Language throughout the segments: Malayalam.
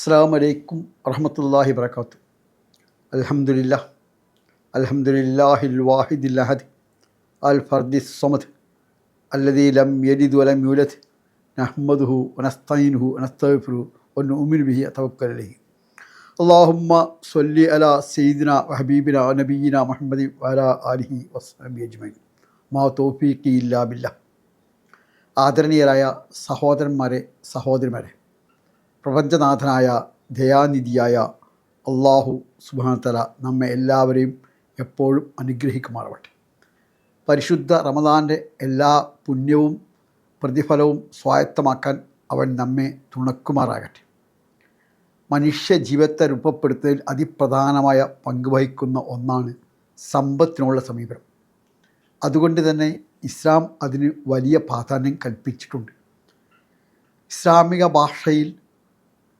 അസ്സാം വലൈക്കും വറഹമത്തല്ലാഹി വർക്കാത്തു അലഹമുല്ല അലഹമുല്ലാഹിൽ വാഹിദിൽ അഹദ് അൽ ഫർദി സമദ് അല്ലദീ ലം യലിദ് വലം യുലദ് നഹ്മദുഹു വനസ്തൈനുഹു വനസ്തഫിറുഹു ഒന്ന് ഉമിൻ ബിഹി തവക്കലഹി അള്ളാഹുമ്മ സൊല്ലി അല സെയ്ദിന ഹബീബിന നബീന മുഹമ്മദി വല അലിഹി വസ്ലബി അജ്മൈൻ മാ തോഫീഖി ഇല്ലാബില്ല ആദരണീയരായ സഹോദരന്മാരെ സഹോദരിമാരെ പ്രപഞ്ചനാഥനായ ദയാനിധിയായ അള്ളാഹു സുബാനത്തല നമ്മെ എല്ലാവരെയും എപ്പോഴും അനുഗ്രഹിക്കുമാറാവട്ടെ. പരിശുദ്ധ റമദാന്റെ എല്ലാ പുണ്യവും പ്രതിഫലവും സ്വായത്തമാക്കാൻ അവൻ നമ്മെ തുണക്കുമാറാകട്ടെ. മനുഷ്യ ജീവിതത്തെ രൂപപ്പെടുത്തുന്നതിൽ അതിപ്രധാനമായ പങ്കുവഹിക്കുന്ന ഒന്നാണ് സമ്പത്തിനുള്ള സമീപനം. അതുകൊണ്ട് തന്നെ ഇസ്ലാം അതിന് വലിയ പ്രാധാന്യം കൽപ്പിച്ചിട്ടുണ്ട്. ഇസ്ലാമിക ഭാഷയിൽ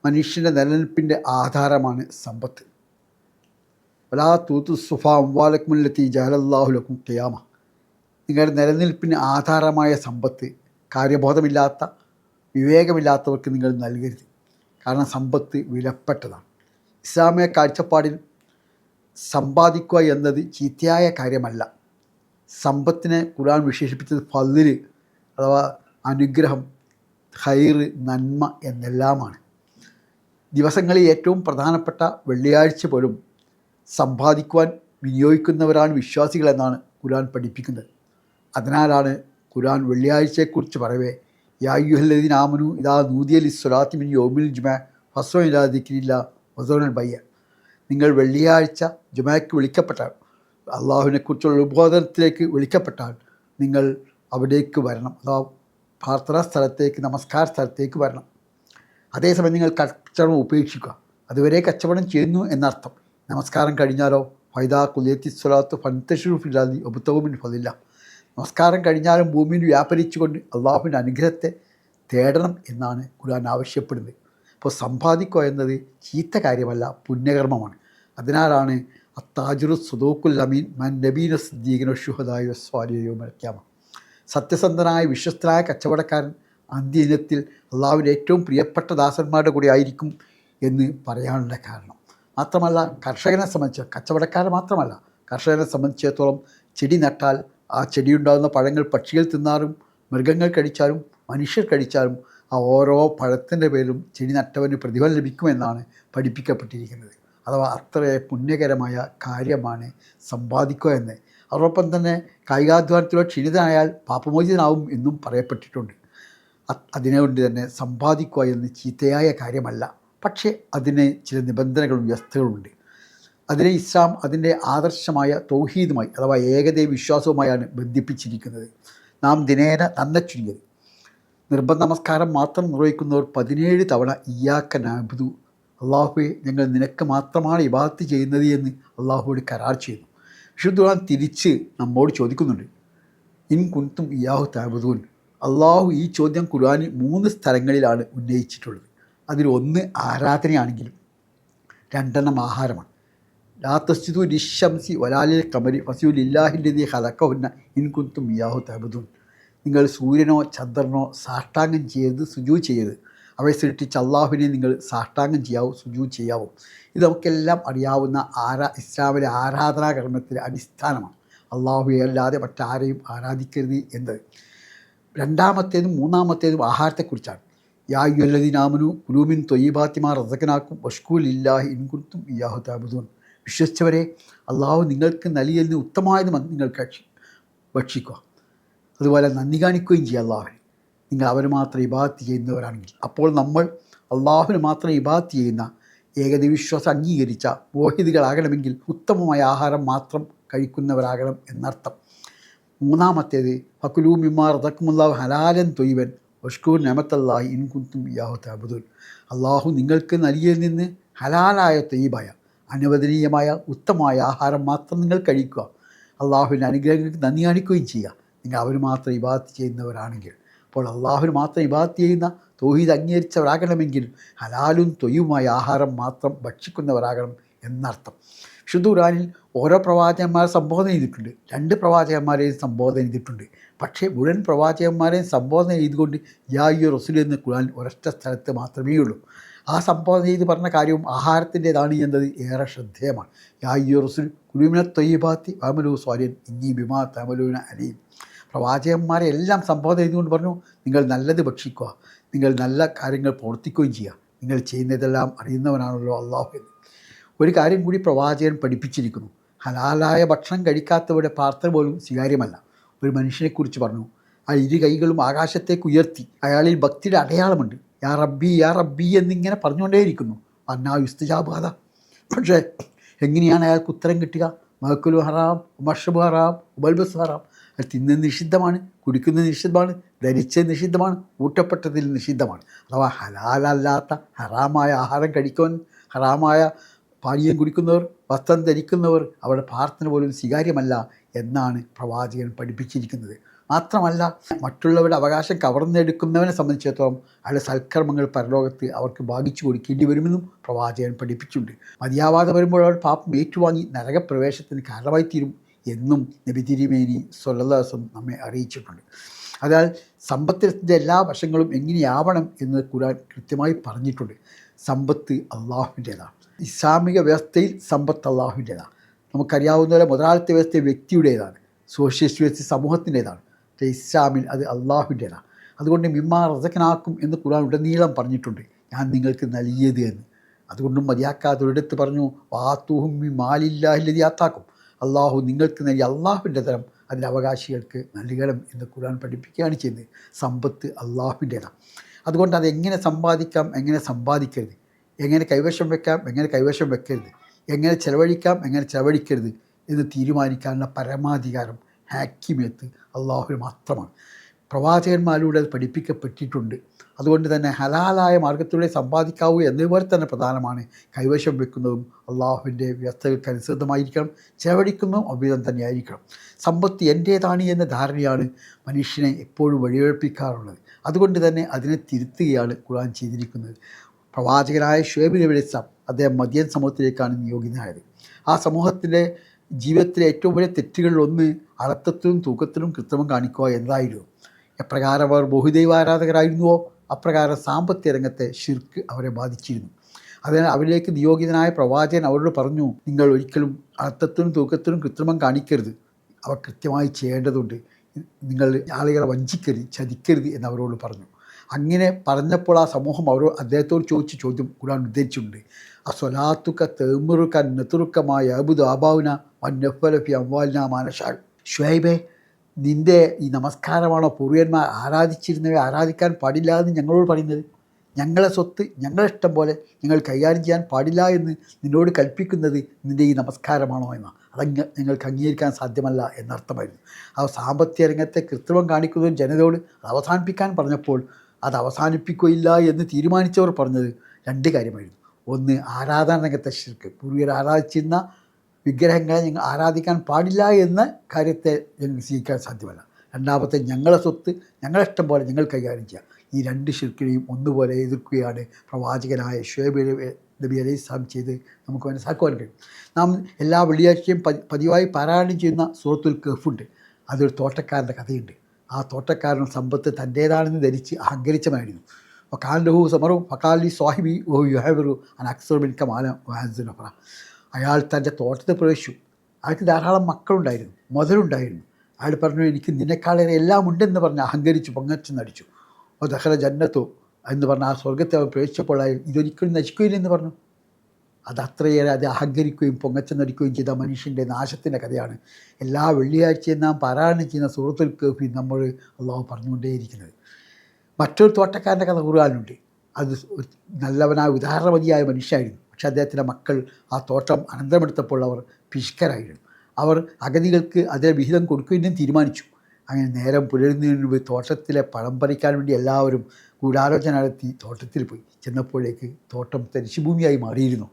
മനുഷ്യന്റെ നിലനിൽപ്പിന്റെ ആധാരമാണ് സമ്പത്ത്. വലാ തൂത്തു സുഫ അംവാലക്കുമുല്ലത്തി ജഹലല്ലാഹുലക്കും ഖിയാമ. നിങ്ങളുടെ നിലനിൽപ്പിന് ആധാരമായ സമ്പത്ത് കാര്യബോധമില്ലാത്ത വിവേകമില്ലാത്തവർക്ക് നിങ്ങൾ നൽകരുത്. കാരണം സമ്പത്ത് വിലപ്പെട്ടതാണ്. ഇസ്ലാമിക കാഴ്ചപ്പാടിൽ സമ്പാദിക്കുക എന്നത് ചീത്തയായ കാര്യമല്ല. സമ്പത്തിനെ ഖുർആൻ വിശേഷിപ്പിച്ചത് ഫതിൽ അഥവാ അനുഗ്രഹം ഹൈറ് നന്മ എന്നെല്ലാമാണ്. ദിവസങ്ങളിൽ ഏറ്റവും പ്രധാനപ്പെട്ട വെള്ളിയാഴ്ച പോലും സമ്പാദിക്കുവാൻ വിനിയോഗിക്കുന്നവരാണ് വിശ്വാസികളെന്നാണ് ഖുരാൻ പഠിപ്പിക്കുന്നത്. അതിനാലാണ് ഖുരാൻ വെള്ളിയാഴ്ചയെക്കുറിച്ച് പറയവേ യായുഹല്ലദീൻ ആമനു ഇതാ നൂതിയൽ ഇസ്വലാത്തിമിൻ യോമിൽ ജുമ ഫസ്വ ഇല്ലാതിക്കില്ല വസോനൽ ബയ്യ. നിങ്ങൾ വെള്ളിയാഴ്ച ജുമയ്ക്ക് വിളിക്കപ്പെട്ടാൽ അള്ളാഹുവിനെക്കുറിച്ചുള്ള ഉദ്ബോധനത്തിലേക്ക് വിളിക്കപ്പെട്ടാൽ നിങ്ങൾ അവിടേക്ക് വരണം. അഥവാ പ്രാർത്ഥനാ സ്ഥലത്തേക്ക് നമസ്കാര സ്ഥലത്തേക്ക് വരണം. അതേസമയം നിങ്ങൾ കച്ചവടം ഉപേക്ഷിക്കുക. അതുവരെ കച്ചവടം ചെയ്യുന്നു എന്നർത്ഥം. നമസ്കാരം കഴിഞ്ഞാലോ? ഫൈദാ കുലിയത്തി സ്വലാത്ത് ഫന്തഷുഫില്ലാതി ഒബുത്തവുമിൻ ഫതില്ല നമസ്കാരം കഴിഞ്ഞാലും ഭൂമിയിൽ വ്യാപരിച്ചുകൊണ്ട് അള്ളാഹുവിന്റെ അനുഗ്രഹത്തെ തേടണം എന്നാണ് ഖുർആൻ ആവശ്യപ്പെടുന്നത്. അപ്പോൾ സമ്പാദിക്കുക എന്നത് ചീത്ത കാര്യമല്ല പുണ്യകർമ്മമാണ്. അതിനാലാണ് അത്താജുറു സുദൂക്കുൽ അമീൻ മൻ നബീന സിദ്ദീഖിനോ ഷുഹദായോ സ്വാലിയോ മരക്കാമ സത്യസന്ധനായ വിശ്വസ്തനായ കച്ചവടക്കാരൻ അന്ത്യദിനത്തിൽ അള്ളാഹുവിന്റെ ഏറ്റവും പ്രിയപ്പെട്ട ദാസന്മാരുടെ കൂടെ ആയിരിക്കും എന്ന് പറയാനുള്ള കാരണം. മാത്രമല്ല കർഷകനെ സംബന്ധിച്ച് കച്ചവടക്കാരെ മാത്രമല്ല കർഷകനെ സംബന്ധിച്ചിടത്തോളം ചെടി നട്ടാൽ ആ ചെടിയുണ്ടാകുന്ന പഴങ്ങൾ പക്ഷികൾ തിന്നാറും മൃഗങ്ങൾ കഴിച്ചാലും മനുഷ്യർ കഴിച്ചാലും ആ ഓരോ പഴത്തിന്റെ പേരിലും ചെടി നട്ടവന് പ്രതിഫലം ലഭിക്കുമെന്നാണ് പഠിപ്പിക്കപ്പെട്ടിരിക്കുന്നത്. അഥവാ അത്ര പുണ്യകരമായ കാര്യമാണ് സമ്പാദിക്കുക എന്ന്. അതോടൊപ്പം തന്നെ കായികാധ്വാനത്തിലോ ക്ഷീണിതനായാൽ പാപമോചിതനാവും എന്നും പറയപ്പെട്ടിട്ടുണ്ട്. അതിനുകൊണ്ട് തന്നെ സമ്പാദിക്കുക എന്ന് ചീത്തയായ കാര്യമല്ല. പക്ഷേ അതിന് ചില നിബന്ധനകളും വ്യവസ്ഥകളുണ്ട്. അതിനെ ഇസ്ലാം അതിന്റെ ആദർശമായ തൗഹീദുമായി അഥവാ ഏകദൈവ വിശ്വാസവുമായാണ് ബന്ധിപ്പിച്ചിരിക്കുന്നത്. നാം ദിനേന നന്ന ചുരുങ്ങിയത് നിർബന്ധ നമസ്കാരം മാത്രം നിർവഹിക്കുന്നവർ പതിനേഴ് തവണ ഇയാക്ക നാബുദു. അള്ളാഹുവെ ഞങ്ങൾ നിനക്ക് മാത്രമാണ് ഇബാദത്ത് ചെയ്യുന്നത് എന്ന് അള്ളാഹുവോട് കരാർ ചെയ്യുന്നു. വിശുദ്ധ തിരിച്ച് നമ്മോട് ചോദിക്കുന്നുണ്ട്. ഇൻ കുന്തും ഇയാഹു താബുദൂൻ അള്ളാഹു ഈ ചോദ്യം ഖുർആാനിൽ മൂന്ന് സ്ഥലങ്ങളിലാണ് ഉന്നയിച്ചിട്ടുള്ളത്. അതിൽ ഒന്ന് ആരാധനയാണെങ്കിലും രണ്ടെണ്ണം ആഹാരമാണ്. ലാ തസ്ജിദു ലിഷംസി വലാലിൽ കമരി ഫസൂൽ ഇല്ലാഹിന്റെ ഹലക്കഹുന്ന ഇൻ കുന്തും യാഹു താബുദൂൻ നിങ്ങൾ സൂര്യനോ ചന്ദ്രനോ സാഷ്ടാംഗം ചെയ്ത് സുജു ചെയ്ത് അവയെ സൃഷ്ടിച്ച് അള്ളാഹുവിനെ നിങ്ങൾ സാഷ്ടാംഗം ചെയ്യാവും സുജു ചെയ്യാവും. ഇത് നമുക്കെല്ലാം അറിയാവുന്ന ആരാ ഇസ്ലാമിലെ ആരാധനാകർമ്മത്തിന്റെ അടിസ്ഥാനമാണ്. അള്ളാഹുവെ അല്ലാതെ മറ്റാരെയും ആരാധിക്കരുത് എന്നത്. രണ്ടാമത്തേതും മൂന്നാമത്തേതും ആഹാരത്തെക്കുറിച്ചാണ്. യാ യുല്ലദീനാമനു കുലൂമിൻ തൊയ്യബാത്തിമാർ റസക്കനാക്കും വഷ്കൂൽ ഇല്ലാഹി ഇൻകുർത്തും ഇയാഹു താബുദൂൻ വിശ്വസിച്ചവരെ അള്ളാഹു നിങ്ങൾക്ക് നൽകിയതിന് ഉത്തമമായത് നിങ്ങൾ ഭക്ഷിക്കുക. അതുപോലെ നന്ദി കാണിക്കുകയും ചെയ്യുക അള്ളാഹുവിന്. നിങ്ങൾ അവന് മാത്രം ഇബാദത്ത് ചെയ്യുന്നവരാണെങ്കിൽ. അപ്പോൾ നമ്മൾ അള്ളാഹുവിന് മാത്രം ഇബാദത്ത് ചെയ്യുന്ന ഏകദവിശ്വാസം അംഗീകരിച്ച മോഹിതികളാകണമെങ്കിൽ ഉത്തമമായ ആഹാരം മാത്രം കഴിക്കുന്നവരാകണം എന്നർത്ഥം. മൂന്നാമത്തേത് ഫക്കുലൂ മിമാർ റതക്കുമുല്ലാഹു ഹലാലൻ തൊയ്വൻ വഷ്കൂർ നമത്തല്ലാഹി ഇൻകുന്തും യാഹു തബുദുൽ അള്ളാഹു നിങ്ങൾക്ക് നൽകിയതിൽ നിന്ന് ഹലാലായ തൊയ്ബായ അനുവദനീയമായ ഉത്തമമായ ആഹാരം മാത്രം നിങ്ങൾ കഴിക്കുക. അള്ളാഹുവിന്റെ അനുഗ്രഹങ്ങൾക്ക് നന്ദി കാണിക്കുകയും ചെയ്യുക. നിങ്ങൾ അവർ മാത്രം ഇബാത്ത് ചെയ്യുന്നവരാണെങ്കിൽ. അപ്പോൾ അള്ളാഹുവിന് മാത്രം ഇബാത്ത് ചെയ്യുന്ന തോഹീദ് അംഗീകരിച്ചവരാകണമെങ്കിൽ ഹലാലും തൊയ്യുമായ ആഹാരം മാത്രം ഭക്ഷിക്കുന്നവരാകണം എന്നർത്ഥം. വിശുദ്ധ ഖുറാനിൽ ഓരോ പ്രവാചകന്മാരെ സംബോധന ചെയ്തിട്ടുണ്ട്. രണ്ട് പ്രവാചകന്മാരെയും സംബോധന ചെയ്തിട്ടുണ്ട്. പക്ഷേ മുഴുവൻ പ്രവാചകന്മാരെയും സംബോധന ചെയ്തുകൊണ്ട് യാ യു റസുൽ എന്ന് ഖുറാൻ ഒരൊറ്റ സ്ഥലത്ത് മാത്രമേ ഉള്ളൂ. ആ സംബോധന ചെയ്ത് പറഞ്ഞ കാര്യവും ആഹാരത്തിന്റെതാണ് എന്നത് ഏറെ ശ്രദ്ധേയമാണ്. യായു റസുൽ കുലുമിന തൊയ്യബാത്തി അമലു സ്വാര്യൻ ഇനി ബിമാ തമലൂന അലീം. പ്രവാചകന്മാരെ എല്ലാം സംബോധന ചെയ്തുകൊണ്ട് പറഞ്ഞു നിങ്ങൾ നല്ലത് ഭക്ഷിക്കുക. നിങ്ങൾ നല്ല കാര്യങ്ങൾ പ്രവർത്തിക്കുകയും ചെയ്യുക. നിങ്ങൾ ചെയ്യുന്നതെല്ലാം അറിയുന്നവനാണല്ലോ അള്ളാഹു എന്ന്. ഒരു കാര്യം കൂടി പ്രവാചകൻ പഠിപ്പിച്ചിരിക്കുന്നു. ഹലാലായ ഭക്ഷണം കഴിക്കാത്തവരുടെ പ്രാർത്ഥന പോലും സ്വീകാര്യമല്ല. ഒരു മനുഷ്യനെക്കുറിച്ച് പറഞ്ഞു. ആ ഇരു കൈകളും ആകാശത്തേക്ക് ഉയർത്തി. അയാളിൽ ഭക്തിയുടെ അടയാളമുണ്ട്. യാ റബ്ബി യാ റബ്ബി എന്നിങ്ങനെ പറഞ്ഞുകൊണ്ടേയിരിക്കുന്നു. അന്നാ യുസ്തജാബാധ പക്ഷേ എങ്ങനെയാണ് അയാൾക്ക് ഉത്തരം കിട്ടുക? മഹക്കുലു ഹറാം മഷബ് ഹറാം ഉബൽബസ് ഹറാം. അത് തിന്നത് നിഷിദ്ധമാണ് കുടിക്കുന്നത് നിഷിദ്ധമാണ് ധരിച്ചത് നിഷിദ്ധമാണ് ഊട്ടപ്പെട്ടതിൽ നിഷിദ്ധമാണ്. അഥവാ ഹലാലല്ലാത്ത ഹറാമായ ആഹാരം കഴിക്കുവാൻ ഹറാമായ പാനീയം കുടിക്കുന്നവർ വസ്ത്രം ധരിക്കുന്നവർ അവരുടെ പ്രാർത്ഥന പോലും സ്വീകാര്യമല്ല എന്നാണ് പ്രവാചകൻ പഠിപ്പിച്ചിരിക്കുന്നത്. മാത്രമല്ല മറ്റുള്ളവരുടെ അവകാശം കവർന്നെടുക്കുന്നവനെ സംബന്ധിച്ചിടത്തോളം അയാളുടെ സൽക്കർമ്മങ്ങൾ പരലോകത്ത് അവർക്ക് ഭാഗിച്ചു കൊടുക്കേണ്ടി വരുമെന്നും പ്രവാചകൻ പഠിപ്പിച്ചിട്ടുണ്ട്. മതിയാവാതെ വരുമ്പോൾ അവർ പാപം ഏറ്റുവാങ്ങി നരകപ്രവേശത്തിന് കാരണമായി തീരും എന്നും നബി തിരുമേനി സ്വലദാസം നമ്മെ അറിയിച്ചിട്ടുണ്ട്. അതിനാൽ സമ്പത്തിന്റെ എല്ലാ വശങ്ങളും എങ്ങനെയാവണം എന്ന് ഖുർആൻ കൃത്യമായി പറഞ്ഞിട്ടുണ്ട്. സമ്പത്ത് അള്ളാഹുവിന്റേതാണ്. ഇസ്ലാമിക വ്യവസ്ഥയിൽ സമ്പത്ത് അള്ളാഹുവിന്റേതാണ്. നമുക്കറിയാവുന്ന പോലെ മുതലാളിത്ത വ്യവസ്ഥ വ്യക്തിയുടേതാണ്. സോഷ്യലിസ്റ്റ് വ്യവസ്ഥ സമൂഹത്തിന്റേതാണ്. പക്ഷേ ഇസ്ലാമിൽ അത് അള്ളാഹുവിന്റേതാണ്. അതുകൊണ്ട് മിമ്മാ റസക്കനാക്കും എന്ന് ഖുർആൻ ഉടനീളം പറഞ്ഞിട്ടുണ്ട്. ഞാൻ നിങ്ങൾക്ക് നൽകിയത് എന്ന്. അതുകൊണ്ടും മതിയാക്കാതെ ഒരിടത്ത് പറഞ്ഞു വാത്തൂഹും മാലില്ലാഹില്ലതി ആത്താക്കും. അള്ളാഹു നിങ്ങൾക്ക് നൽകി അള്ളാഹുവിന്റെ തരം അതിന്റെ അവകാശികൾക്ക് നൽകണം എന്ന് ഖുർആൻ പഠിപ്പിക്കുകയാണ് ചെയ്യുന്നത്. സമ്പത്ത് അള്ളാഹുവിന്റേതാണ്. അതുകൊണ്ട് അത് എങ്ങനെ സമ്പാദിക്കാം എങ്ങനെ സമ്പാദിക്കരുത്? എങ്ങനെ കൈവശം വെക്കാം എങ്ങനെ കൈവശം വെക്കരുത് എങ്ങനെ ചെലവഴിക്കാം എങ്ങനെ ചെലവഴിക്കരുത് എന്ന് തീരുമാനിക്കാനുള്ള പരമാധികാരം ഹാക്കിമേത്ത് അള്ളാഹുവിന് മാത്രമാണ്. പ്രവാചകന്മാരിലൂടെ അത് പഠിപ്പിക്കപ്പെട്ടിട്ടുണ്ട്. അതുകൊണ്ട് തന്നെ ഹലാലായ മാർഗത്തിലൂടെ സമ്പാദിക്കാവൂ എന്നതുപോലെ തന്നെ പ്രധാനമാണ് കൈവശം വെക്കുന്നതും അള്ളാഹുവിന്റെ വ്യവസ്ഥകൾക്ക് അനുസൃതമായിരിക്കണം ചെലവഴിക്കുന്നതും അവിധം തന്നെയായിരിക്കണം. സമ്പത്ത് എന്റേതാണ് എന്ന ധാരണയാണ് മനുഷ്യനെ എപ്പോഴും വഴിയൊഴിപ്പിക്കാറുള്ളത്. അതുകൊണ്ട് തന്നെ അതിനെ തിരുത്തുകയാണ് ഖുർആൻ ചെയ്തിരിക്കുന്നത്. പ്രവാചകനായ ഷേബിനെ വിളിച്ച അദ്ദേഹം മദ്യൻ സമൂഹത്തിലേക്കാണ് നിയോഗിതനായത്. ആ സമൂഹത്തിലെ ജീവിതത്തിലെ ഏറ്റവും വലിയ തെറ്റുകളിൽ ഒന്ന് അളത്തത്തിലും തൂക്കത്തിലും കൃത്രിമം കാണിക്കുക എന്നതായിരുന്നു. എപ്രകാരം അവർ ബഹുദൈവാരാധകരായിരുന്നുവോ അപ്രകാരം സാമ്പത്തിക രംഗത്തെ ഷിർക്ക് അവരെ ബാധിച്ചിരുന്നു. അതിനാൽ അവരിലേക്ക് നിയോഗിതനായ പ്രവാചകൻ അവരോട് പറഞ്ഞു നിങ്ങൾ ഒരിക്കലും അർത്ഥത്തിനും തൂക്കത്തിനും കൃത്രിമം കാണിക്കരുത്. അവ കൃത്യമായി ചെയ്യേണ്ടതുണ്ട്. നിങ്ങൾ ആളുകളെ വഞ്ചിക്കരുത് ചതിക്കരുത് എന്ന് അവരോട് പറഞ്ഞു. അങ്ങനെ പറഞ്ഞപ്പോൾ ആ സമൂഹം അവർ അദ്ദേഹത്തോട് ചോദിച്ച ചോദ്യം ഖുർആൻ ഉദ്ധരിച്ചിട്ടുണ്ട്. ആ സ്വലാത്തുക്ക തേമുറുക്ക നെത്തുറുക്കമായ അബുദ് ആബാവുന വന്നഫലഫി അംവാലിന മാനഷാൾ ഷുഹൈബെ നിന്റെ ഈ നമസ്കാരമാണോ പൂർവന്മാർ ആരാധിച്ചിരുന്നവരെ ആരാധിക്കാൻ പാടില്ല എന്ന് ഞങ്ങളോട് പറയുന്നത്? ഞങ്ങളെ സ്വത്ത് ഞങ്ങളെ ഇഷ്ടം പോലെ ഞങ്ങൾ കൈകാര്യം ചെയ്യാൻ പാടില്ല എന്ന് നിന്നോട് കൽപ്പിക്കുന്നത് നിന്റെ ഈ നമസ്കാരമാണോ എന്ന്. അതങ്ങ് നിങ്ങൾക്ക് അംഗീകരിക്കാൻ സാധ്യമല്ല എന്നർത്ഥമായിരുന്നു. ആ സാമ്പത്തിക രംഗത്തെ കൃത്രിമം കാണിക്കുന്നതും ജനതയോട് അവസാനിപ്പിക്കാൻ പറഞ്ഞപ്പോൾ അത് അവസാനിപ്പിക്കുകയില്ല എന്ന് തീരുമാനിച്ചവർ പറഞ്ഞത് രണ്ട് കാര്യമായിരുന്നു. ഒന്ന് ആരാധന രംഗത്തെ ശിർക്ക് പൂർവികർ ആരാധിച്ചിരുന്ന വിഗ്രഹങ്ങളെ ഞങ്ങൾ ആരാധിക്കാൻ പാടില്ല എന്ന കാര്യത്തെ ഞങ്ങൾ സ്വീകരിക്കാൻ സാധ്യമല്ല. രണ്ടാമത്തെ ഞങ്ങളെ സ്വത്ത് ഞങ്ങളെ ഇഷ്ടം പോലെ ഞങ്ങൾ കൈകാര്യം ചെയ്യാം. ഈ രണ്ട് ഷിർക്കിനെയും ഒന്നുപോലെ എതിർക്കുകയാണ് പ്രവാചകനായ ഷുഹൈബ് നബി അലൈഹി ഇസ്ലാം ചെയ്ത് നമുക്ക് മനസ്സിലാക്കുവാൻ കഴിയും. നാം എല്ലാ വെള്ളിയാഴ്ചയും പതിവായി പാരായണം ചെയ്യുന്ന സൂറത്തുൽ കഫുണ്ട് അതൊരു തോട്ടക്കാരന്റെ കഥയുണ്ട്. ആ തോട്ടക്കാരൻ സമ്പത്ത് തന്റേതാണെന്ന് ധരിച്ച് അഹങ്കരിച്ചമായിരുന്നു ഫക്കാൻഡഹു സമറും ഫക്കാലി സ്വാഹിബി ഓ യുഹബറു അൻ അക്സർ ബിൻ കമാല വഹാസുനഫറ അയാൾ തന്റെ തോട്ടത്തിൽ പ്രവേശിച്ചു. അയാൾക്ക് ധാരാളം മക്കളുണ്ടായിരുന്നു മുതലുണ്ടായിരുന്നു അയാൾ പറഞ്ഞു എനിക്ക് നിന്നെക്കാളേറെ എല്ലാം ഉണ്ടെന്ന് പറഞ്ഞ് അഹങ്കരിച്ച് പൊങ്ങച്ചു നടിച്ചു. ഓ ദഹല ജന്നത്തോ എന്ന് പറഞ്ഞ ആ സ്വർഗത്തെ അവൻ പ്രവേശിച്ചപ്പോൾ അയാൾ ഇതൊരിക്കലും നശിക്കുകയില്ലെന്ന് പറഞ്ഞു. അത് അത്രയേറെ അത് അഹങ്കരിക്കുകയും പൊങ്ങച്ച നടിക്കുകയും ചെയ്ത മനുഷ്യന്റെ നാശത്തിന്റെ കഥയാണ്. എല്ലാ വെള്ളിയാഴ്ചയും നാം പാരായണം ചെയ്യുന്ന സുഹൃത്തുക്കൾക്ക് നമ്മൾ അള്ളാഹു പറഞ്ഞുകൊണ്ടേയിരിക്കുന്നത്. മറ്റൊരു തോട്ടക്കാരന്റെ കഥ കുറുകാനുണ്ട് അത് നല്ലവനായ ഉദാഹരണമതിയായ മനുഷ്യനായിരുന്നു. പക്ഷെ അദ്ദേഹത്തിന്റെ മക്കൾ ആ തോട്ടം അനന്തരമെടുത്തപ്പോൾ അവർ പിഷ്കരായിരുന്നു അവർ അഗതികൾക്ക് അതിലെ വിഹിതം കൊടുക്കുകയും തീരുമാനിച്ചു. അങ്ങനെ നേരം പുലരുന്നതിന് മുമ്പ് തോട്ടത്തിലെ പഴം പറിക്കാൻ വേണ്ടി എല്ലാവരും ഗൂഢാലോചന നടത്തി തോട്ടത്തിൽ പോയി. ചെന്നപ്പോഴേക്ക് തോട്ടം തരിശുഭൂമിയായി മാറിയിരുന്നു.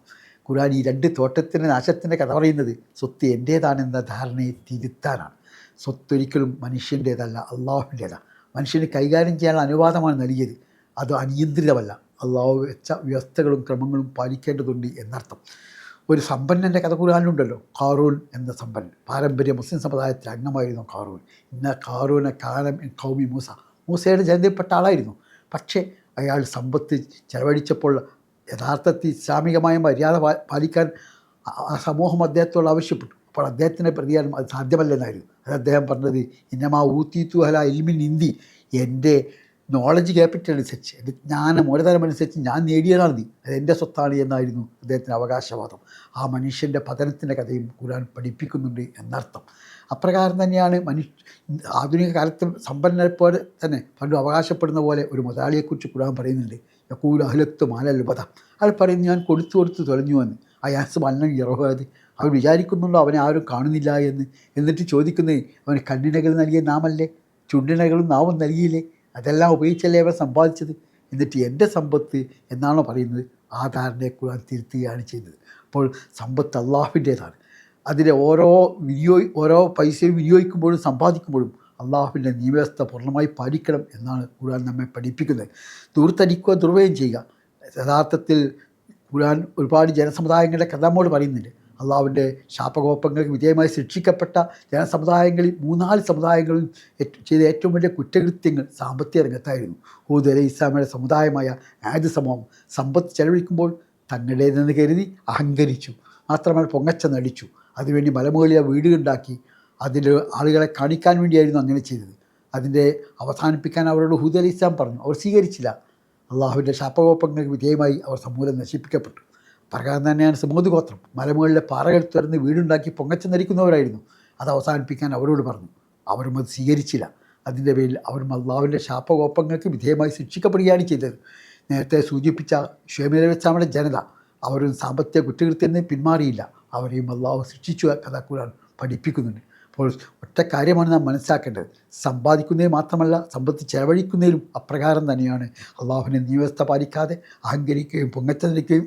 ഖുർആൻ ഈ രണ്ട് തോട്ടത്തിന്റെ നാശത്തിന്റെ കഥ പറയുന്നത് സ്വത്ത് എന്റേതാണെന്ന ധാരണയെ തിരുത്താനാണ്. സ്വത്തൊരിക്കലും മനുഷ്യന്റേതല്ല അള്ളാഹുവിന്റേതാണ്. മനുഷ്യന് കൈകാര്യം ചെയ്യാനുള്ള അനുവാദമാണ് നൽകിയത്. അത് അനിയന്ത്രിതമല്ല. അള്ളാഹു വെച്ച വ്യവസ്ഥകളും ക്രമങ്ങളും പാലിക്കേണ്ടതുണ്ട് എന്നർത്ഥം. ഒരു സമ്പന്നന്റെ കഥ ഖുർആാനിലുണ്ടല്ലോ കാറൂൻ എന്ന സമ്പന്നൻ. പാരമ്പര്യ മുസ്ലിം സമുദായത്തിലെ അംഗമായിരുന്നു കാറൂൻ ഇന്ന കാറൂന കാലം കൗമി മൂസ. മൂസയുടെ ജനതയിൽപ്പെട്ട ആളായിരുന്നു. പക്ഷേ അയാൾ സമ്പത്ത് ചെലവഴിച്ചപ്പോൾ യഥാർത്ഥത്തിൽ ഇസ്ലാമികമായ മര്യാദ പാലിക്കാൻ ആ- സമൂഹം അദ്ദേഹത്തോട് ആവശ്യപ്പെട്ടു. അപ്പോൾ അദ്ദേഹത്തിന്റെ പ്രതികാരം അത് സാധ്യമല്ലെന്നായിരുന്നു. അത് അദ്ദേഹം പറഞ്ഞത് ഇന്നമാ ഊത്തീത്തു അല ഇൽമിൻ ഹിന്ദി എന്റെ നോളജ് ക്യാപിറ്റൽ അനുസരിച്ച് എന്റെ ജ്ഞാനം മൂലധനം അനുസരിച്ച് ഞാൻ നേടിയതാണ് നീ. അത് എന്റെ സ്വത്താണ് എന്നായിരുന്നു അദ്ദേഹത്തിന്റെ അവകാശവാദം. ആ മനുഷ്യന്റെ പതനത്തിന്റെ കഥയും ഖുർആൻ പഠിപ്പിക്കുന്നുണ്ട് എന്നർത്ഥം. അപ്രകാരം തന്നെയാണ് മനുഷ്യ ആധുനിക കാലത്ത് സമ്പന്നരെ പോലെ തന്നെ പണ്ട് അവകാശപ്പെടുന്ന പോലെ ഒരു മുതലാളിയെക്കുറിച്ച് ഖുർആൻ പറയുന്നുണ്ട്. യക്കൂൽ അഹലത്ത് മാലൽബത അയാൾ പറയുന്നു ഞാൻ കൊടുത്തു കൊടുത്ത് തൊലഞ്ഞു എന്ന്. ആ യാസ് മല്ലൻ ഇറഹാത് അവർ വിചാരിക്കുന്നുണ്ടോ? അവനെ ആരും കാണുന്നില്ല എന്ന്. എന്നിട്ട് ചോദിക്കുന്നത് അവന് കണ്ണിനകൾ നൽകിയ നാമല്ലേ? ചുണ്ടിനകളും നാവും നൽകിയില്ലേ? അതെല്ലാം ഉപയോഗിച്ചല്ലേ അവർ സമ്പാദിച്ചത്? എന്നിട്ട് എന്റെ സമ്പത്ത് എന്നാണോ പറയുന്നത്? ആ ധാരണയെ ഖുർആൻ തിരുത്തുകയാണ് ചെയ്തത് അപ്പോൾ സമ്പത്ത് അള്ളാഹുവിന്റേതാണ്. അതിലെ ഓരോ വിനിയോ ഓരോ പൈസയും വിനിയോഗിക്കുമ്പോഴും സമ്പാദിക്കുമ്പോഴും അള്ളാഹുവിന്റെ നിയമവ്യവസ്ഥ പൂർണമായി പാലിക്കണം എന്നാണ് ഖുർആൻ നമ്മെ പഠിപ്പിക്കുന്നത്. ദൂർത്തടിക്കുക ദുർവയം ചെയ്യുക. യഥാർത്ഥത്തിൽ ഖുർആൻ ഒരുപാട് ജനസമുദായങ്ങളുടെ കഥ പറയുന്നുണ്ട്. അള്ളാഹുവിന്റെ ശാപകോപങ്ങൾക്ക് വിധേയമായി ശിക്ഷിക്കപ്പെട്ട ജനസമുദായങ്ങളിൽ മൂന്നാൽ സമുദായങ്ങളും ചെയ്ത ഏറ്റവും വലിയ കുറ്റകൃത്യങ്ങൾ സാമ്പത്തിക രംഗത്തായിരുന്നു. ഹൂദ് അലൈഹി ഇസ്ലാമിയുടെ സമുദായമായ ആദ്യ സമൂഹം സമ്പത്ത് ചെലവഴിക്കുമ്പോൾ തങ്ങളുടേതെന്ന് കരുതി അഹങ്കരിച്ചു. മാത്രമല്ല പൊങ്ങച്ച നടിച്ചു. അതിനുവേണ്ടി മലമുകളിലെ വീടുണ്ടാക്കി അതിൽ ആളുകളെ കാണിക്കാൻ വേണ്ടിയായിരുന്നു അങ്ങനെ ചെയ്തത്. അതിന്റെ അവസാനിപ്പിക്കാൻ അവരോട് ഹൂദ് അലി ഇസ്ലാം പറഞ്ഞു. അവർ സ്വീകരിച്ചില്ല. അള്ളാഹുവിന്റെ ശാപകോപങ്ങൾക്ക് വിധേയമായി അവർ സമൂലം നശിപ്പിക്കപ്പെട്ടു. പ്രകാരം തന്നെയാണ് സമൂത് ഗോത്രം. മലമുകളിലെ പാറകൾ തുറന്ന് വീടുണ്ടാക്കി പൊങ്ങച്ച നരിക്കുന്നവരായിരുന്നു. അത് അവസാനിപ്പിക്കാൻ അവരോട് പറഞ്ഞു. അവരും അത് സ്വീകരിച്ചില്ല. അതിന്റെ പേരിൽ അവരും അള്ളാഹുവിന്റെ ശാപകോപങ്ങൾക്ക് വിധേയമായി ശിക്ഷിക്കപ്പെടുകയാണ് ചെയ്തത്. നേരത്തെ സൂചിപ്പിച്ച ഷേമിലവെച്ചാമയുടെ ജനത അവരും സാമ്പത്തിക കുറ്റകൃത്യത്തിൽ നിന്ന് പിന്മാറിയില്ല. അവരെയും അള്ളാഹു ശിക്ഷിച്ചു കഥ ഖുർആൻ പഠിപ്പിക്കുന്നുണ്ട്. അപ്പോൾ ഒറ്റ കാര്യമാണ് നാം മനസ്സിലാക്കേണ്ടത്. സമ്പാദിക്കുന്നതിൽ മാത്രമല്ല സമ്പത്ത് ചെലവഴിക്കുന്നതിലും അപ്രകാരം തന്നെയാണ്. അള്ളാഹുവിനെ നിയമവ്യവസ്ഥ പാലിക്കാതെ അഹങ്കരിക്കുകയും പൊങ്ങച്ച നിൽക്കുകയും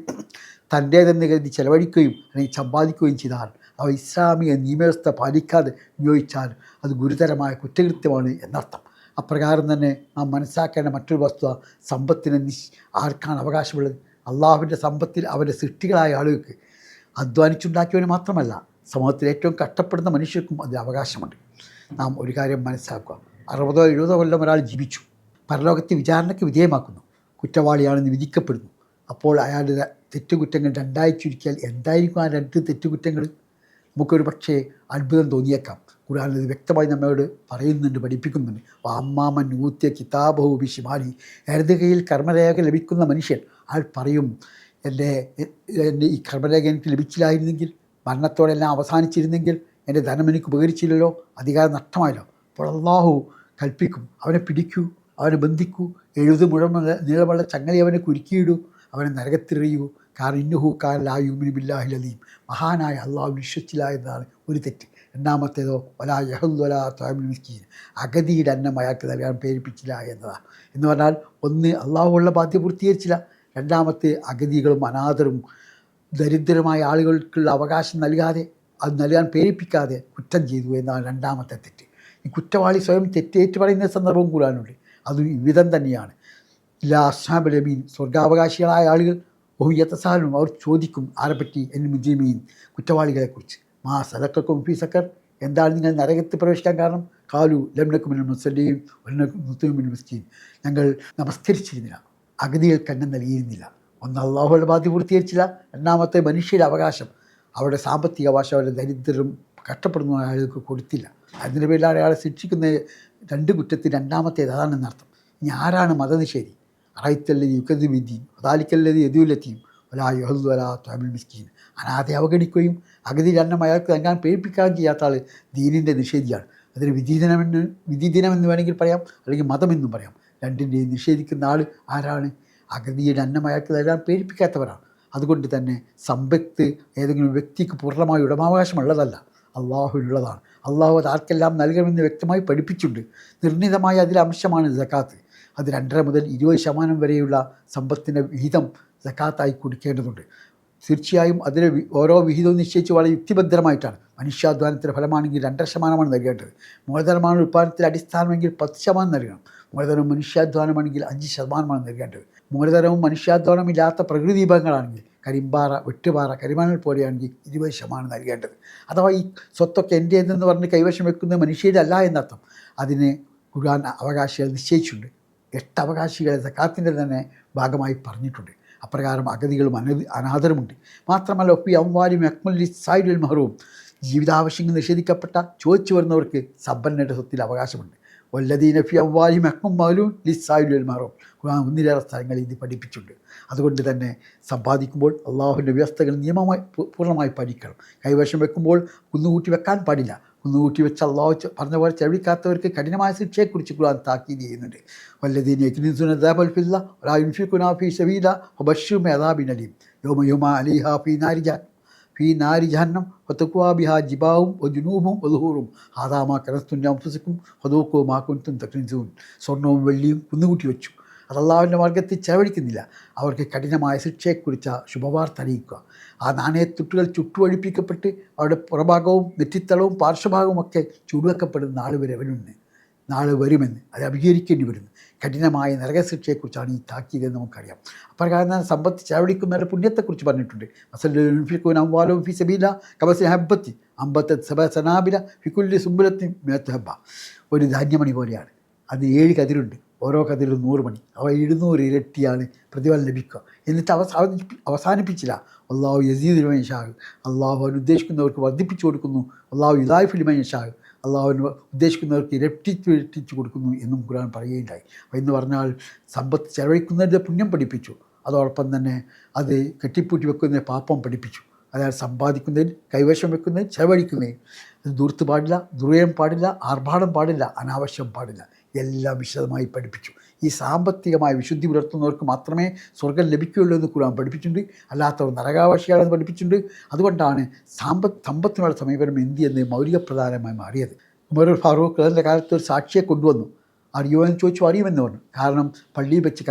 തന്റേതെന്ന് കരുതി ചെലവഴിക്കുകയും അല്ലെങ്കിൽ സമ്പാദിക്കുകയും ചെയ്താൽ അവ ഇസ്ലാമിക നിയമവ്യവസ്ഥ പാലിക്കാതെ ഉപയോഗിച്ചാൽ അത് ഗുരുതരമായ കുറ്റകൃത്യമാണ് എന്നർത്ഥം. അപ്രകാരം തന്നെ നാം മനസ്സിലാക്കേണ്ട മറ്റൊരു വസ്തുത സമ്പത്തിന് നിശ് ആർക്കാണ് അവകാശമുള്ളത്? അള്ളാഹുവിന്റെ സമ്പത്തിൽ അവന്റെ സൃഷ്ടികളായ ആളുകൾക്ക് അധ്വാനിച്ചുണ്ടാക്കിയവന് മാത്രമല്ല സമൂഹത്തിൽ ഏറ്റവും കഷ്ടപ്പെടുന്ന മനുഷ്യർക്കും അതിൽ അവകാശമുണ്ട്. നാം ഒരു കാര്യം മനസ്സിലാക്കുക. അറുപതോ എഴുപതോ കൊല്ലം ഒരാൾ ജീവിച്ചു. പരലോകത്തെ വിചാരണയ്ക്ക് വിധേയമാക്കുന്നു. കുറ്റവാളിയാണെന്ന് വിധിക്കപ്പെടുന്നു. അപ്പോൾ അയാളുടെ തെറ്റുകുറ്റങ്ങൾ രണ്ടായി ചുരുക്കിയാൽ എന്തായിരിക്കും ആ രണ്ട് തെറ്റുകുറ്റങ്ങൾ? നമുക്കൊരു പക്ഷേ അത്ഭുതം തോന്നിയേക്കാം. ഖുർആൻ ഇത് വ്യക്തമായി നമ്മോട് പറയുന്നുണ്ട് പഠിപ്പിക്കുന്നുണ്ട്. അമ്മാമൻ ഊത്തിയ കിതാബഹു ബിഷിമാലി ഇടത് കയ്യിൽ കർമ്മരേഖ ലഭിക്കുന്ന മനുഷ്യൻ. ആൾ പറയും എന്റെ എന്റെ ഈ കർമ്മരേഖ എനിക്ക് ലഭിച്ചില്ലായിരുന്നെങ്കിൽ മരണത്തോടെല്ലാം അവസാനിച്ചിരുന്നെങ്കിൽ എന്റെ ധനം എനിക്ക് ഉപകരിച്ചില്ലല്ലോ അധികാരം നഷ്ടമായല്ലോ. അപ്പോൾ അള്ളാഹു കൽപ്പിക്കും. അവനെ പിടിക്കൂ അവനെ ബന്ധിക്കൂ. എഴുതു മുഴുവൻ നീളമുള്ള ചങ്ങലി അവനെ കുരുക്കിയിടൂ. അവനെ നരകത്തിറിയൂ കാരണം ഇന്നുഹു കാൻ ലായുമിന് ബില്ലാഹിൽ അലീം. മഹാനായ അള്ളാഹു വിശ്വസിച്ചില്ല എന്നതാണ് ഒരു തെറ്റ്. രണ്ടാമത്തേതോ ഒലാ യഹുദ്വലാ തോമിൻ മിസ്കീൻ. അഗതിയുടെ അന്നം അയാൾക്ക് നൽകാൻ പ്രേരിപ്പിച്ചില്ല എന്നതാണ് എന്ന് പറഞ്ഞാൽ ഒന്ന് അള്ളാഹുള്ള ബാധ്യ പൂർത്തീകരിച്ചില്ല. രണ്ടാമത്തെ അഗതികളും അനാഥരും ദരിദ്രമായ ആളുകൾക്കുള്ള അവകാശം നൽകാതെ അത് നൽകാൻ പ്രേരിപ്പിക്കാതെ കുറ്റം ചെയ്തു എന്നാണ് രണ്ടാമത്തെ തെറ്റ്. ഈ കുറ്റവാളി സ്വയം തെറ്റേറ്റ് പറയുന്ന സന്ദർഭവും കൂടാനുണ്ട്. അതും വിധം തന്നെയാണ്. ഇല്ലാ അസ്ഹാബ് ലമീൻ സ്വർഗാവകാശികളായ ആളുകൾ ബഹുയത്തസാലും അവർ ചോദിക്കും ആരെപ്പറ്റി എൻ മുജീമീൻ കുറ്റവാളികളെക്കുറിച്ച്. മാ സദക്കും ഫി എന്താണ് നിങ്ങൾ നരകത്തിൽ പ്രവേശിക്കാൻ കാരണം? കാലു ലംനക്കുമിൻ മുസ്ലിം മുസ്ലിം ഞങ്ങൾ നമസ്കരിച്ചിരുന്നില്ല. അഗതികൾക്ക് കണ്ണം നൽകിയിരുന്നില്ല. ഒന്ന് അള്ളാഹുവിന്റെ ബാധ്യ പൂർത്തീകരിച്ചില്ല. രണ്ടാമത്തെ മനുഷ്യരുടെ അവകാശം അവരുടെ സാമ്പത്തിക അവകാശം അവരുടെ ദരിദ്രരും കഷ്ടപ്പെടുന്ന ആളുകൾക്ക് കൊടുത്തില്ല. അതിന്റെ പേരിൽ അയാളെ ശിക്ഷിക്കുന്ന രണ്ട് കുറ്റത്തിൽ രണ്ടാമത്തേത് അതാണെന്നർത്ഥം ഇനി ആരാണ് മതനിഷേധി? അറൈത്തല്ലതി യുക്കതി വിധിയും അതാലിക്കല്ലതി യദുലത്തിയും ഒലാ യഹദ് അലാ ത്വാമിൽ മിസ്കീൻ. അനാഥെ അവഗണിക്കുകയും അഗതി രണ്ണം അയാൾക്ക് നൽകാൻ പേടിപ്പിക്കുകയും ചെയ്യാത്ത ആൾ ദീനിന്റെ നിഷേധിയാണ്. അതിന് വിധിദിനമെന്ന് വിധിദിനമെന്ന് വേണമെങ്കിൽ പറയാം അല്ലെങ്കിൽ മതമെന്നും പറയാം. രണ്ടിന്റെയും നിഷേധിക്കുന്ന ആൾ ആരാണ്? അഗതിയുടെ അന്നം അയാൾക്ക് തരാൻ പേടിപ്പിക്കാത്തവരാണ് അതുകൊണ്ട് തന്നെ സമ്പത്ത് ഏതെങ്കിലും വ്യക്തിക്ക് പൂർണമായ ഉടമാവകാശമുള്ളതല്ല. അള്ളാഹുവിനുള്ളതാണ്. അള്ളാഹു അത് ആർക്കെല്ലാം നൽകണമെന്ന് വ്യക്തമായി പഠിപ്പിച്ചിട്ടുണ്ട്. നിർണിതമായ അതിലെ അംശമാണ് ജക്കാത്ത് അത് രണ്ടര മുതൽ ഇരുപത് ശതമാനം വരെയുള്ള സമ്പത്തിന്റെ വിഹിതം ജക്കാത്തായി കൊടുക്കേണ്ടതുണ്ട്. തീർച്ചയായും അതിലെ ഓരോ വിഹിതവും നിശ്ചയിച്ച് വളരെ യുക്തിബദ്ധമായിട്ടാണ്. മനുഷ്യാധ്വാനത്തിന്റെ ഫലമാണെങ്കിൽ രണ്ടര ശതമാനമാണ് നൽകേണ്ടത്. മൂലധനമാണ് ഉൽപ്പാദനത്തിന്റെ അടിസ്ഥാനമെങ്കിൽ പത്ത് ശതമാനം നൽകണം. മൂലധനവും മനുഷ്യാധ്വാനമാണെങ്കിൽ അഞ്ച് ശതമാനമാണ് നൽകേണ്ടത്. മൂലധനവും മനുഷ്യാധ്വാനമില്ലാത്ത പ്രകൃതി വിഭവങ്ങളാണെങ്കിൽ കരിമ്പാറ വെട്ടുപാറ കരിമാനൽ പോലെയാണെങ്കിൽ ഇരുപത് ശതമാനം നൽകേണ്ടത്. അഥവാ ഈ സ്വത്തൊക്കെ എന്റെ എന്ന് പറഞ്ഞ് കൈവശം വെക്കുന്നത് മനുഷ്യരുടെ അല്ല എന്നർത്ഥം. അതിന് ഖുർആൻ അവകാശികൾ നിശ്ചയിച്ചിട്ടുണ്ട്. എട്ട് അവകാശികളെ സക്കാത്തിന്റെ തന്നെ ഭാഗമായി പറഞ്ഞിട്ടുണ്ട്. അപ്രകാരം അഗതികളും അനധി അനാദരമുണ്ട് മാത്രമല്ല ഒപ്പി അമ്മാലും അക്മലി സായുൽ മഹറവും ജീവിതാവശ്യങ്ങൾ നിഷേധിക്കപ്പെട്ട ചോദിച്ചു വരുന്നവർക്ക് സമ്പന്നയുടെ സ്വത്തിൽ അവകാശമുണ്ട്. വല്ലദീന ഫി അവ്വാലിം അക്മം മാലും ലിസായുൽ മാറും ഖുർആൻ ഒന്നിലേറെ സ്ഥലങ്ങളിൽ ഇത് പഠിപ്പിച്ചിട്ടുണ്ട്. അതുകൊണ്ട് തന്നെ സമ്പാദിക്കുമ്പോൾ അള്ളാഹുവിന്റെ വ്യവസ്ഥകൾ നിയമമായി പൂർണമായി പഠിക്കണം കൈവശം വെക്കുമ്പോൾ കുന്നുകൂട്ടി വെക്കാൻ പാടില്ല. കുന്നുകൂട്ടി വെച്ച് അള്ളാഹു പറഞ്ഞ പോലെ ചെവിക്കാത്തവർക്ക് കഠിനമായ ശിക്ഷയെക്കുറിച്ച് ഖുർആൻ താക്കീത് ചെയ്യുന്നുണ്ട്. വല്ലദീന യക്നിസുന ദാബൽ ഫില്ല വലാ യുൻഫിഖുന ഫീ സബീല വബശ്ശിറും അദാബിൻ അലീം. യൗമ യുമ അലൈഹാ ഫീ നാരി ജഹ- ഫീ നാരി ജഹന്നം വത്തക്കുവാ ജിബാവും ജിബാവും ജുനൂബും ഒതുഹൂറും ആദാമാ കനസ്തുൻ അംഫസിക്കും വധൂക്കോ മാക്കുൻത്തും തക്നിസൂൻ. സ്വർണവും വെള്ളിയും കുന്നുകൂട്ടി വെച്ചു. അത് അള്ളാഹുവിന്റെ മാർഗത്തിൽ ചെലവഴിക്കുന്നില്ല. അവർക്ക് കഠിനമായ ശിക്ഷയെക്കുറിച്ച് ശുഭവാർത്ത അറിയിക്കുക. ആ നാണയത്തുട്ടുകൾ ചുട്ടുവഴിപ്പിക്കപ്പെട്ട് അവരുടെ പുറഭാഗവും നെറ്റിത്തളവും പാർശ്വഭാഗവും ഒക്കെ ചൂടുവെക്കപ്പെടുന്ന ആളുവരെ വരെ നാളെ വരുമെന്ന് അത് അഭികരിക്കേണ്ടി വരുന്നു കഠിനമായ നരകശിക്ഷയെക്കുറിച്ചാണ് ഈ താക്കീതെന്ന് നമുക്കറിയാം. അപ്രകാരം സമ്പത്ത് ചാവടിക്കുന്നവരുടെ പുണ്യത്തെക്കുറിച്ച് പറഞ്ഞിട്ടുണ്ട്. അസലും ഫി സബീല ഫിക്കുല്ലി മേത്തഹബ ഒരു ധാന്യമണി പോലെയാണ്. അത് ഏഴ് കതിരുണ്ട്. ഓരോ കതിരും നൂറ് മണി. അവ എഴുന്നൂറ് ഇരട്ടിയാണ് പ്രതിഫലം ലഭിക്കുക. എന്നിട്ട് അവസാന അവസാനിപ്പിച്ചില്ല. അള്ളാഹു യസീദുലിമൻ ഷാഹ് അള്ളാഹു അവൻ വർദ്ധിപ്പിച്ചു കൊടുക്കുന്നു. അള്ളാഹു യുദാഫിലിമൻ ഷാഹ് അള്ളാഹുവിന് ഉദ്ദേശിക്കുന്നവർക്ക് ഇരട്ടിച്ച് ഇരട്ടിച്ച് കൊടുക്കുന്നു എന്നും ഖുർആൻ പറയുകയുണ്ടായി. എന്ന് പറഞ്ഞാൽ സമ്പത്ത് ചെലവഴിക്കുന്നതിന്റെ പുണ്യം പഠിപ്പിച്ചു. അതോടൊപ്പം തന്നെ അത് കെട്ടിപ്പൂട്ടി വെക്കുന്ന പാപ്പം പഠിപ്പിച്ചു. അതായത് സമ്പാദിക്കുന്നതിന് കൈവശം വെക്കുന്നതിന് ചെലവഴിക്കുന്നതിന്. അത് ദൂർത്ത് പാടില്ല ദുർയം പാടില്ല ആർഭാടം പാടില്ല അനാവശ്യം പാടില്ല. എല്ലാം വിശദമായി പഠിപ്പിച്ചു. ഈ സാമ്പത്തികമായ വിശുദ്ധി പുലർത്തുന്നവർക്ക് മാത്രമേ സ്വർഗം ലഭിക്കുകയുള്ളൂ എന്ന് ഖുർആൻ പഠിപ്പിച്ചിട്ടുണ്ട്. അല്ലാത്തവർ നരകാവശിയാണെന്ന് പഠിപ്പിച്ചിട്ടുണ്ട്. അതുകൊണ്ടാണ് സാമ്പത്ത് സമ്പത്തിനുള്ള സമീപനം എന്തി എന്ന് മൗലികപ്രധാനമായി മാറിയത്. ഉമർ ഫാറൂഖ് അതിന്റെ കാലത്ത് ഒരു സാക്ഷിയെ കൊണ്ടുവന്നു. അറിയോ എന്ന് ചോദിച്ചു അറിയുമെന്ന് പറഞ്ഞു. കാരണം പള്ളിയിൽ വെച്ച്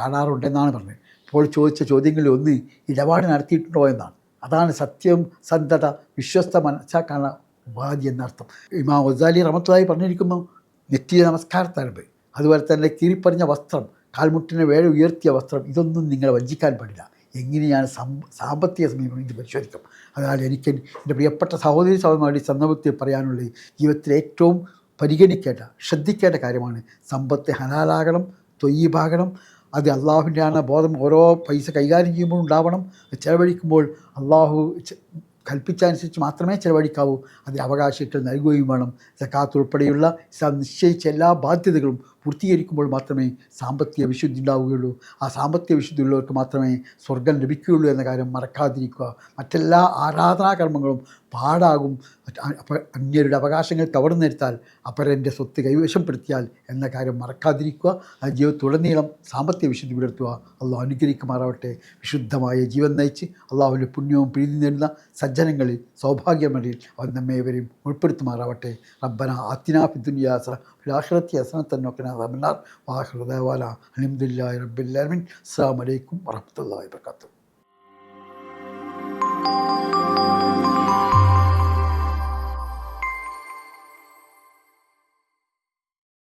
കാണാറുണ്ടെന്നാണ് പറഞ്ഞത്. അപ്പോൾ ചോദിച്ച ചോദ്യങ്ങളിൽ ഒന്ന് ഇടപാട് നടത്തിയിട്ടുണ്ടോ എന്നാണ്. അതാണ് സത്യം സന്ധത വിശ്വസ്ത മനസ്സാക്കാനുള്ള ഉപാധി എന്നർത്ഥം. ഇമാ ഒസാലി റമത്തായി പറഞ്ഞിരിക്കുന്നു നെറ്റിയ നമസ്കാരത്തരമ്പ് അതുപോലെ തന്നെ കീറിപ്പറിഞ്ഞ വസ്ത്രം കാൽമുട്ടിനെ വേഴ ഉയർത്തിയ വസ്ത്രം ഇതൊന്നും നിങ്ങളെ വഞ്ചിക്കാൻ പാടില്ല. എങ്ങനെയാണ് സാമ്പത്തിക സമീപനം ഇത് പരിശോധിക്കും. അതിനാൽ എനിക്ക് എന്റെ പ്രിയപ്പെട്ട സഹോദരി ഈ സന്ദർഭത്തിൽ പറയാനുള്ളത് ജീവിതത്തിൽ ഏറ്റവും പരിഗണിക്കേണ്ട ശ്രദ്ധിക്കേണ്ട കാര്യമാണ് സമ്പത്ത് ഹലാലാകണം തൊയ്യബാകണം അത് അള്ളാഹുവിന്റെ ആണ് ബോധം ഓരോ പൈസ കൈകാര്യം ചെയ്യുമ്പോൾ ഉണ്ടാവണം ചിലവഴിക്കുമ്പോൾ അള്ളാഹു കൽപ്പിച്ചനുസരിച്ച് മാത്രമേ ചെലവഴിക്കാവൂ അതിന് അവകാശികൾ നൽകുകയും വേണം. സക്കാത്ത് ഉൾപ്പെടെയുള്ള നിശ്ചയിച്ച എല്ലാ ബാധ്യതകളും പൂർത്തീകരിക്കുമ്പോൾ മാത്രമേ സാമ്പത്തിക വിശുദ്ധി ഉണ്ടാവുകയുള്ളൂ ആ സാമ്പത്തിക വിശുദ്ധി ഉള്ളവർക്ക് മാത്രമേ സ്വർഗം ലഭിക്കുകയുള്ളൂ എന്ന കാര്യം മറക്കാതിരിക്കുക. മറ്റെല്ലാ ആരാധനാകർമ്മങ്ങളും പാടാകും. അന്യരുടെ അവകാശങ്ങൾ കവർന്നെടുത്താൽ അപരന്റെ സ്വത്ത് കൈവശപ്പെടുത്തിയാൽ എന്ന കാര്യം മറക്കാതിരിക്കുക. ആ ജീവിതത്തിലുടനീളം സാമ്പത്തിക വിശുദ്ധി പുലർത്തുക. അള്ളാഹു അനുഗ്രഹിക്കുമാറാവട്ടെ. വിശുദ്ധമായ ജീവൻ നയിച്ച് അള്ളാഹുവിന്റെ പുണ്യവും പ്രീതി നേടുന്ന സജ്ജനങ്ങളിൽ സൗഭാഗ്യമടിയിൽ അവൻ നമ്മേവരെയും ഉൾപ്പെടുത്തുമാറാവട്ടെ. റബ്ബന ഹസനത്തൻ നോക്കന റബ്ബനാർ വാഹൃദവാല അലഹമുല്ലാ റബ്ബില്ലാമിൻ അസ്സാം വലൈക്കും വറഹമത്തല്ലാ വാബർക്കാത്തു